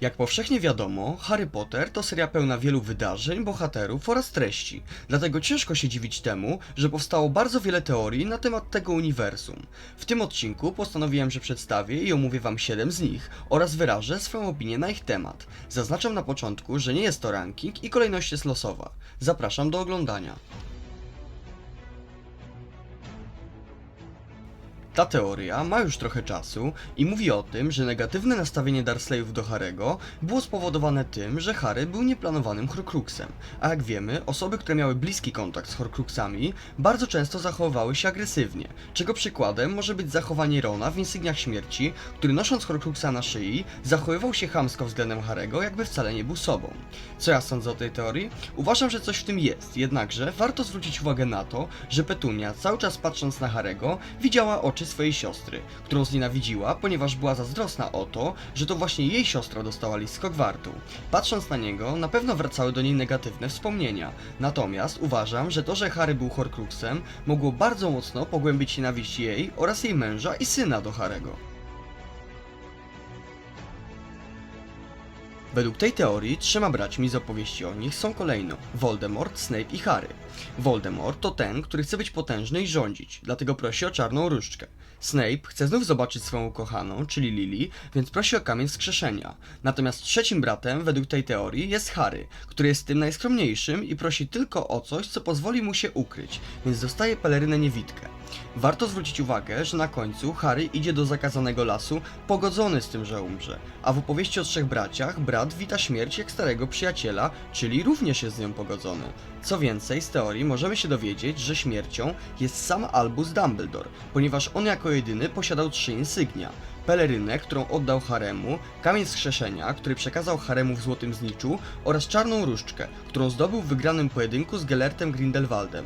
Jak powszechnie wiadomo, Harry Potter to seria pełna wielu wydarzeń, bohaterów oraz treści, dlatego ciężko się dziwić temu, że powstało bardzo wiele teorii na temat tego uniwersum. W tym odcinku postanowiłem, że przedstawię i omówię wam 7 z nich oraz wyrażę swoją opinię na ich temat. Zaznaczam na początku, że nie jest to ranking i kolejność jest losowa. Zapraszam do oglądania. Ta teoria ma już trochę czasu i mówi o tym, że negatywne nastawienie Dursleyów do Harego było spowodowane tym, że Harry był nieplanowanym Horcruxem, a jak wiemy, osoby, które miały bliski kontakt z Horcruxami bardzo często zachowywały się agresywnie, czego przykładem może być zachowanie Rona w Insygniach Śmierci, który nosząc Horcruxa na szyi, zachowywał się chamsko względem Harego, jakby wcale nie był sobą. Co ja sądzę o tej teorii? Uważam, że coś w tym jest, jednakże warto zwrócić uwagę na to, że Petunia, cały czas patrząc na Harego, widziała oczy swojej siostry, którą znienawidziła, ponieważ była zazdrosna o to, że to właśnie jej siostra dostała list z Hogwartu. Patrząc na niego, na pewno wracały do niej negatywne wspomnienia. Natomiast uważam, że to, że Harry był Horcruxem, mogło bardzo mocno pogłębić nienawiść jej oraz jej męża i syna do Harego. Według tej teorii trzema braćmi z opowieści o nich są kolejno Voldemort, Snape i Harry. Voldemort to ten, który chce być potężny i rządzić, dlatego prosi o czarną różdżkę. Snape chce znów zobaczyć swoją ukochaną, czyli Lily, więc prosi o kamień wskrzeszenia. Natomiast trzecim bratem, według tej teorii, jest Harry, który jest tym najskromniejszym i prosi tylko o coś, co pozwoli mu się ukryć, więc dostaje pelerynę niewidkę. Warto zwrócić uwagę, że na końcu Harry idzie do zakazanego lasu pogodzony z tym, że umrze, a w opowieści o trzech braciach brat wita śmierć jak starego przyjaciela, czyli również jest z nią pogodzony. Co więcej, z teorii możemy się dowiedzieć, że śmiercią jest sam Albus Dumbledore, ponieważ on jako jedyny posiadał trzy insygnia. Pelerynę, którą oddał Haremu, kamień wskrzeszenia, który przekazał Haremu w Złotym Zniczu oraz czarną różdżkę, którą zdobył w wygranym pojedynku z Gellertem Grindelwaldem.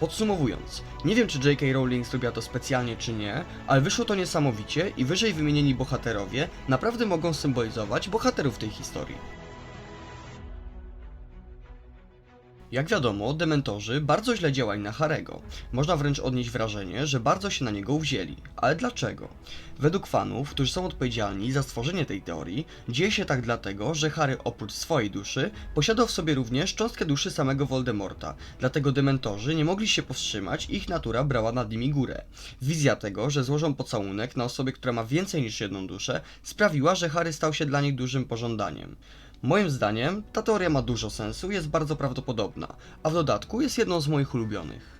Podsumowując, nie wiem czy J.K. Rowling zrobiła to specjalnie czy nie, ale wyszło to niesamowicie i wyżej wymienieni bohaterowie naprawdę mogą symbolizować bohaterów tej historii. Jak wiadomo, dementorzy bardzo źle działali na Harego. Można wręcz odnieść wrażenie, że bardzo się na niego uwzięli. Ale dlaczego? Według fanów, którzy są odpowiedzialni za stworzenie tej teorii, dzieje się tak dlatego, że Harry oprócz swojej duszy posiadał w sobie również cząstkę duszy samego Voldemorta. Dlatego dementorzy nie mogli się powstrzymać ich natura brała nad nimi górę. Wizja tego, że złożą pocałunek na osobie, która ma więcej niż jedną duszę, sprawiła, że Harry stał się dla nich dużym pożądaniem. Moim zdaniem ta teoria ma dużo sensu jest bardzo prawdopodobna, a w dodatku jest jedną z moich ulubionych.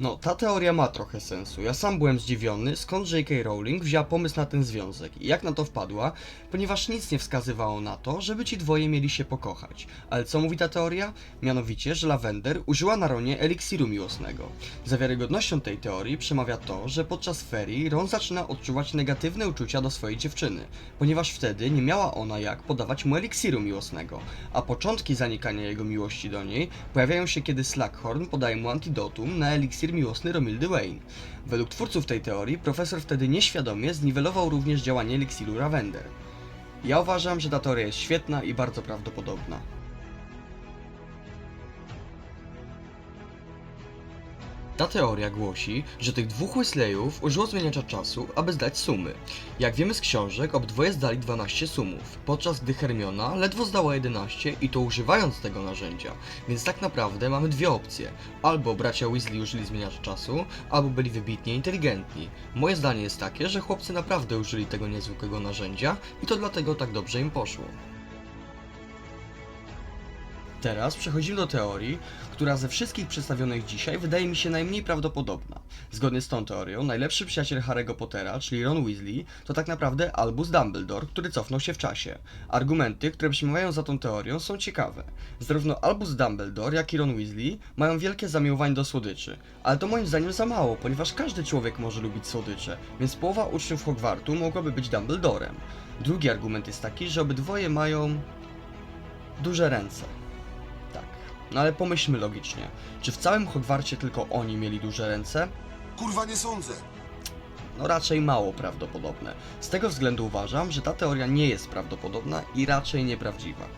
No, ta teoria ma trochę sensu. Ja sam byłem zdziwiony, skąd J.K. Rowling wzięła pomysł na ten związek i jak na to wpadła, ponieważ nic nie wskazywało na to, żeby ci dwoje mieli się pokochać. Ale co mówi ta teoria? Mianowicie, że Lavender użyła na Ronie eliksiru miłosnego. Za wiarygodnością tej teorii przemawia to, że podczas ferii Ron zaczyna odczuwać negatywne uczucia do swojej dziewczyny, ponieważ wtedy nie miała ona jak podawać mu eliksiru miłosnego, a początki zanikania jego miłości do niej pojawiają się kiedy Slughorn podaje mu antidotum na eliksir miłosny Romildy Wayne. Według twórców tej teorii profesor wtedy nieświadomie zniwelował również działanie eliksiru Lavender. Ja uważam, że ta teoria jest świetna i bardzo prawdopodobna. Ta teoria głosi, że tych dwóch Weasleyów użyło zmieniacza czasu, aby zdać sumy. Jak wiemy z książek, obydwoje zdali 12 sumów, podczas gdy Hermiona ledwo zdała 11 i to używając tego narzędzia. Więc tak naprawdę mamy dwie opcje. Albo bracia Weasley użyli zmieniacza czasu, albo byli wybitnie inteligentni. Moje zdanie jest takie, że chłopcy naprawdę użyli tego niezwykłego narzędzia i to dlatego tak dobrze im poszło. Teraz przechodzimy do teorii, która ze wszystkich przedstawionych dzisiaj wydaje mi się najmniej prawdopodobna. Zgodnie z tą teorią, najlepszy przyjaciel Harry'ego Pottera, czyli Ron Weasley, to tak naprawdę Albus Dumbledore, który cofnął się w czasie. Argumenty, które przemawiają za tą teorią są ciekawe. Zarówno Albus Dumbledore, jak i Ron Weasley mają wielkie zamiłowanie do słodyczy, ale to moim zdaniem za mało, ponieważ każdy człowiek może lubić słodycze, więc połowa uczniów Hogwartu mogłaby być Dumbledorem. Drugi argument jest taki, że obydwoje mają duże ręce. No ale pomyślmy logicznie. Czy w całym Hogwarcie tylko oni mieli duże ręce? Kurwa nie sądzę. No raczej mało prawdopodobne. Z tego względu uważam, że ta teoria nie jest prawdopodobna i raczej nieprawdziwa.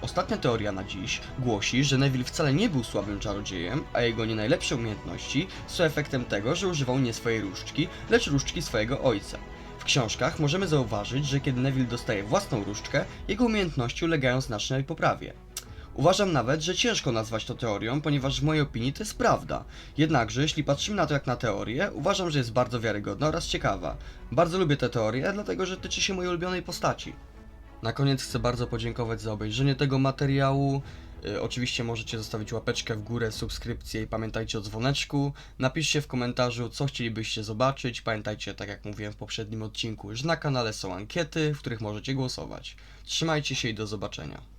Ostatnia teoria na dziś głosi, że Neville wcale nie był słabym czarodziejem, a jego nie najlepsze umiejętności są efektem tego, że używał nie swojej różdżki, lecz różdżki swojego ojca. Książkach możemy zauważyć, że kiedy Neville dostaje własną różdżkę, jego umiejętności ulegają znacznej poprawie. Uważam nawet, że ciężko nazwać to teorią, ponieważ w mojej opinii to jest prawda. Jednakże, jeśli patrzymy na to jak na teorię, uważam, że jest bardzo wiarygodna oraz ciekawa. Bardzo lubię tę teorię, dlatego że tyczy się mojej ulubionej postaci. Na koniec chcę bardzo podziękować za obejrzenie tego materiału. Y, Oczywiście możecie zostawić łapeczkę w górę, subskrypcję i pamiętajcie o dzwoneczku. Napiszcie w komentarzu, co chcielibyście zobaczyć. Pamiętajcie, tak jak mówiłem w poprzednim odcinku, że na kanale są ankiety, w których możecie głosować. Trzymajcie się i do zobaczenia.